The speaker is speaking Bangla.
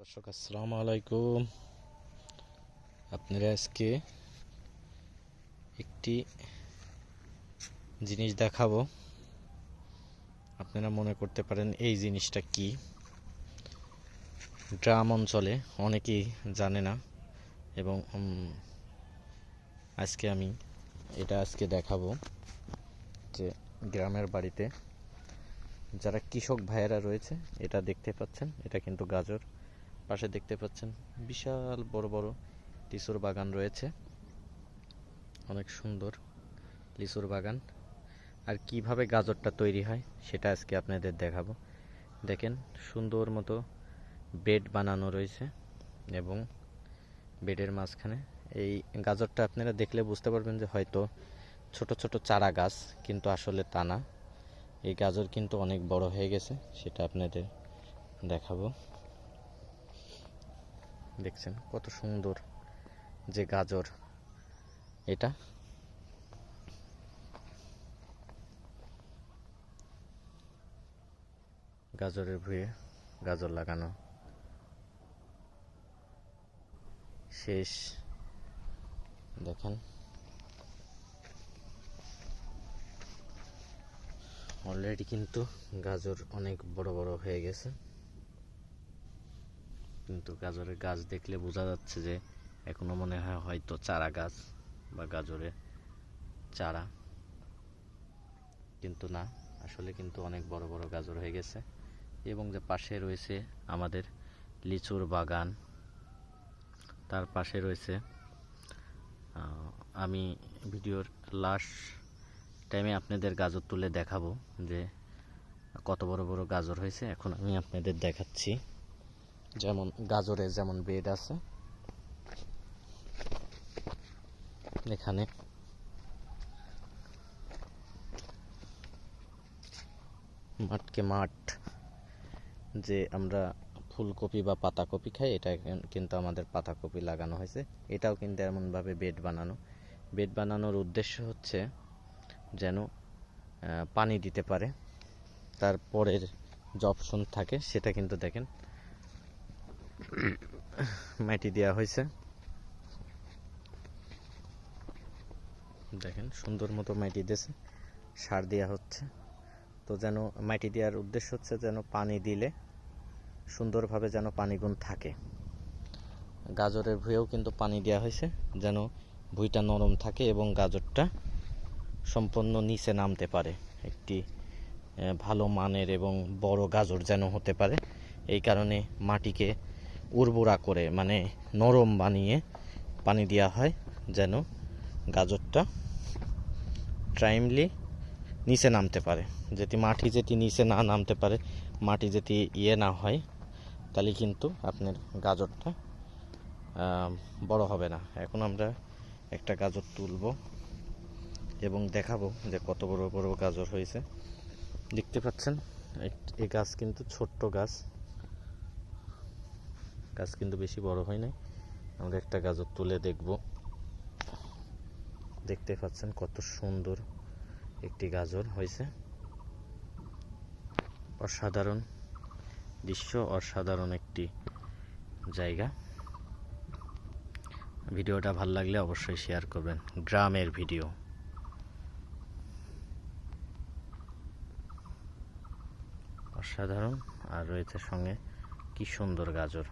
দর্শক, আসসালামু আলাইকুম। আপনারা আজকে একটি জিনিস দেখাবো। আপনারা মনে করতে পারেন এই জিনিসটা কি? গ্রাম অঞ্চলে অনেকেই জানে না এবং আজকে আমি এটা আজকে দেখাবো যে গ্রামের বাড়িতে যারা কৃষক ভাইয়েরা রয়েছে, এটা দেখতে পাচ্ছেন, এটা কিন্তু গাজর। পাশে দেখতে পাচ্ছেন বিশাল বড় বড় লিচুর বাগান রয়েছে। অনেক সুন্দর লিচুর বাগান। আর কীভাবে গাজরটা তৈরি হয় সেটা আজকে আপনাদের দেখাবো। দেখেন, সুন্দর মতো বেড বানানো রয়েছে এবং বেডের মাঝখানে। এই গাজরটা আপনারা দেখলে বুঝতে পারবেন যে হয়তো ছোট ছোট চারা গাছ, কিন্তু আসলে তা না। এই গাজর কিন্তু অনেক বড় হয়ে গেছে, সেটা আপনাদের দেখাবো। দেখছেন, কত সুন্দর যে গাজর এটা। গাজরের ভুঁয়ে গাজর লাগানো। শেষ। দেখেন। অলরেডি কিন্তু গাজর অনেক বড় বড় হয়ে গেছে। কিন্তু গাজরের গাছ দেখলে বোঝা যাচ্ছে যে এখনও মনে হয় হয়তো চারা গাছ বা গাজরের চারা। কিন্তু না, আসলে কিন্তু অনেক বড় বড় গাজর হয়ে গেছে। এবং যে পাশে রয়েছে আমাদের লিচুর বাগান, তার পাশে রয়েছে আমি ভিডিওর লাস্ট টাইমে আপনাদের গাজর তুলে দেখাবো যে কত বড় বড় গাজর হয়েছে। এখন আমি আপনাদের দেখাচ্ছি। যেমন গাজরে যেমন বেড আছে। এখানে মাঠকে মাঠ যে আমরা ফুলকপি বা পাতাকপি খাই, এটা কিন্তু আমাদের পাতাকপি লাগানো হয়েছে। এটাও কিন্তু এমনভাবে বেড বানানো। বেড বানানোর উদ্দেশ্য হচ্ছে যেন পানি দিতে পারে। তারপরের যে অপশন থাকে, সেটা কিন্তু দেখেন মাটি দেওয়া হয়েছে। দেখেন, সুন্দর মতো মাটি দিয়েছে। সার দেওয়া হচ্ছে। তো যেন মাটি দেওয়ার উদ্দেশ্য হচ্ছে যেন পানি দিলে সুন্দরভাবে যেন পানিগুণ থাকে। গাজরের ভুঁয়েও কিন্তু পানি দেওয়া হয়েছে, যেন ভুঁইটা নরম থাকে এবং গাজরটা সম্পূর্ণ নিচে নামতে পারে। একটি ভালো মানের এবং বড় গাজর যেন হতে পারে। এই কারণে মাটিকে উর্বরা করে মানে নরম বানিয়ে পানি দেওয়া হয় যেন গাজরটা টাইমলি নিচে নামতে পারে। যেটি মাটি যেটি নিচে না নামতে পারে, মাটি যদি ইয়ে না হয়, তাহলে কিন্তু আপনার গাজরটা বড় হবে না। এখন আমরা একটা গাজর তুলব এবং দেখাবো যে কত বড় বড় গাজর হয়েছে। দেখতে পাচ্ছেন এই গাছ কিন্তু ছোট্ট গাছ। গাছ কিন্তু বেশি বড় হয় নাই। আমরা একটা গাজর তুলে দেখব। দেখতে পাচ্ছেন কত সুন্দর একটি গাজর হয়েছে। অসাধারণ দৃশ্য, অসাধারণ একটি জায়গা। ভিডিওটা ভালো লাগলে অবশ্যই শেয়ার করবেন। গ্রামের ভিডিও। অসাধারণ। আর রয়েছে সঙ্গে কি সুন্দর গাজর।